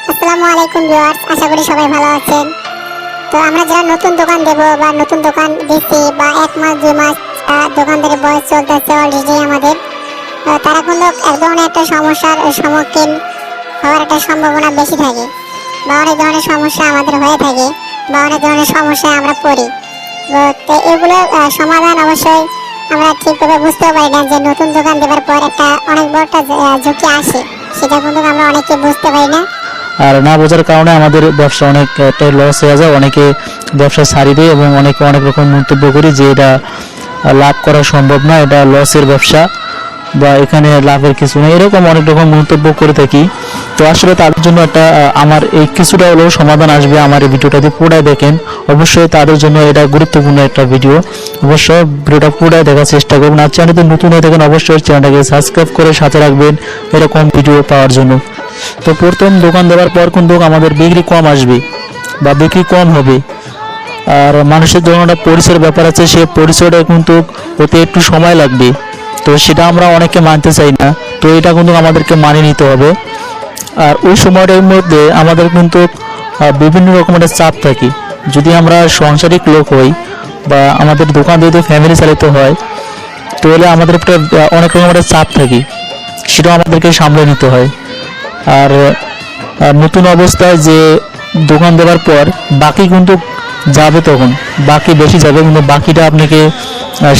আসসালামু আলাইকুম ভিউয়ার্স আশা করি সবাই ভালো আছেন। তো আমরা যারা নতুন দোকান দেব বা নতুন দোকান দিচ্ছি বা এক মাস দুই মাস আহ, দোকানদারের বয়স চলতেছে অলরেডি আমাদের তারা কিন্তু এক ধরনের একটা সমস্যার সম্মুখীন হওয়ার একটা সম্ভাবনা বেশি থাকে বা অনেক ধরনের সমস্যা আমাদের হয়ে থাকে বা অনেক ধরনের সমস্যায় আমরা পড়ি। তো এগুলোর সমাধান অবশ্যই আমরা ঠিকভাবে বুঝতে পারি না যে নতুন দোকান দেওয়ার পর একটা অনেক বড় একটা ঝুঁকি আসে। সেটা কিন্তু আমরা অনেকে বুঝতে পারি না। আর না বোঝার কারণে আমাদের ব্যবসা অনেকটা লস হয়ে যায়। অনেকে ব্যবসা ছাড়ি দেয় এবং অনেকে অনেক রকম মন্তব্য করি যে এটা লাভ করা সম্ভব না, এটা লসের ব্যবসা বা এখানে লাভের কিছু নেই। এরকম অনেক রকম মন্তব্য করে থাকি। তো আসলে তাদের জন্য একটা আমার এই কিছুটা হলেও সমাধান আসবে আমার এই ভিডিওটাতে পুরাই দেখেন, অবশ্যই তাদের জন্য এটা গুরুত্বপূর্ণ একটা ভিডিও। অবশ্যই ভিডিওটা পুরাই দেখার চেষ্টা করবেন আর চ্যানেলটি নতুন হয়ে থাকেন, অবশ্যই চ্যানেলটাকে সাবস্ক্রাইব করে সাথে রাখবেন এরকম ভিডিও পাওয়ার জন্য। তো প্রথম দোকান দেওয়ার পর কিন্তু আমাদের বিক্রি কম আসবে বা বিক্রি কম হবে। আর মানুষের যখন একটা পরিচয়ের ব্যাপার আছে, সে পরিচয়টা কিন্তু ওতে একটু সময় লাগবে। তো সেটা আমরা অনেকে মানতে চাই না। তো এটা কিন্তু আমাদেরকে মানিয়ে নিতে হবে। আর ওই সময়টার মধ্যে আমাদের কিন্তু বিভিন্ন রকমের চাপ থাকে। যদি আমরা সংসারিক লোক হই বা আমাদের দোকান যদি ফ্যামিলি চালিত হয়, তাহলে আমাদের একটা অনেক রকমের চাপ থাকে। সেটাও আমাদেরকে সামলে নিতে হয়। আর নতুন অবস্থায় যে দোকান দেওয়ার পর বাকি কিন্তু যাবে তখন। বাকি বেশি যাবে কিন্তু বাকিটা আপনাকে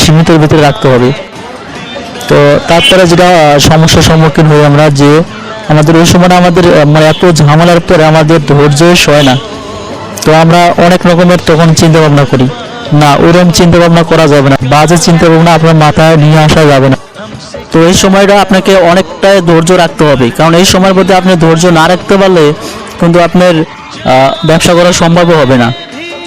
সীমিতের ভিতরে রাখতে হবে। তো তারপরে যেটা সমস্যার সম্মুখীন হই আমরা যে আমাদের ওই সময় আমাদের মানে এত ঝামেলার পরে আমাদের ধৈর্য সয় না। তো আমরা অনেক রকমের তখন চিন্তা ভাবনা করি। না ওইরকম চিন্তা ভাবনা করা যাবে না। বাজে চিন্তা ভাবনা আপনার মাথায় নিয়ে আসা যাবে না। তো এই সময়টা আপনাকে অনেকটাই ধৈর্য রাখতে হবে। কারণ এই সময়ের মধ্যে আপনি ধৈর্য না রাখতে পারলে কিন্তু আপনার ব্যবসা করা সম্ভব হবে না।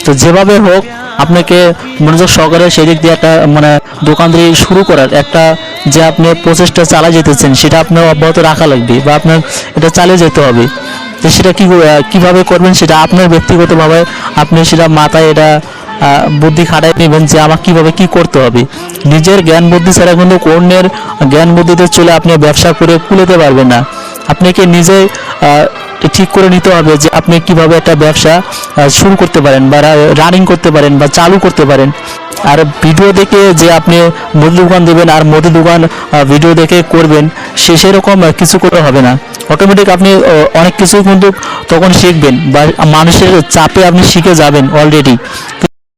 তো যেভাবে হোক, আপনাকে মনোযোগ সহকারে সেদিক দিয়ে একটা মানে দোকানদারি শুরু করার একটা যে আপনি প্রচেষ্টা চালিয়ে যেতেছেন, সেটা আপনার অব্যাহত রাখা লাগবে বা আপনার এটা চালিয়ে যেতে হবে। তো সেটা কি কীভাবে করবেন সেটা আপনার ব্যক্তিগতভাবে আপনি সেটা মাথায় এটা বুদ্ধি খাটাই নেবেন যে আমার কীভাবে কি করতে হবে। নিজের জ্ঞান বুদ্ধি ছাড়া কিন্তু অন্যের জ্ঞান বুদ্ধিতে চলে আপনি ব্যবসা করে কুলোতে পারবেন না। আপনাকে নিজে ঠিক করে নিতে হবে যে আপনি কীভাবে একটা ব্যবসা শুরু করতে পারেন বা রানিং করতে পারেন বা চালু করতে পারেন। আর ভিডিও দেখে যে আপনি মুদি দোকান দেবেন আর মুদি দোকান ভিডিও দেখে করবেন, সে সেরকম কিছু করে হবে না। অটোমেটিক আপনি অনেক কিছু কিন্তু তখন শিখবেন বা মানুষের চাপে আপনি শিখে যাবেন অলরেডি